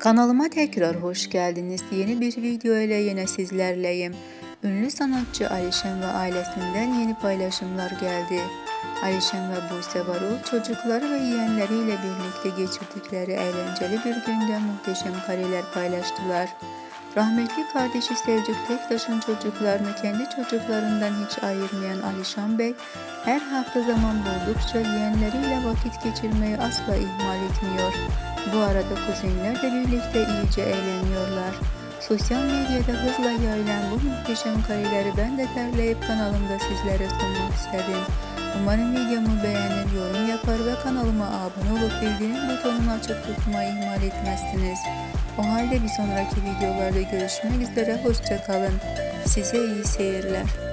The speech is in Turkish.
Kanalıma tekrar hoş geldiniz. Yeni bir video ile yine sizlerleyim. Ünlü sanatçı Alişen ve ailesinden yeni paylaşımlar geldi. Alişen ve Buse Varol çocukları ve yeğenleriyle birlikte geçirdikleri eğlenceli bir günde muhteşem kareler paylaştılar. Rahmetli kardeşi Selçuk Tektaş'ın çocuklarını kendi çocuklarından hiç ayırmayan Alişan Bey, her hafta zaman buldukça yeğenleriyle vakit geçirmeyi asla ihmal etmiyor. Bu arada kuzenler de birlikte iyice eğleniyorlar. Sosyal medyada hızla yayılan bu muhteşem kareleri ben de derleyip kanalımda sizlere sunmak istedim. Umarım videomu beğenir, yorum yapar ve kanalıma abone olup bildirim butonunu açık tutmayı ihmal etmezsiniz. O halde bir sonraki videolarda görüşmek üzere, hoşçakalın. Size iyi seyirler.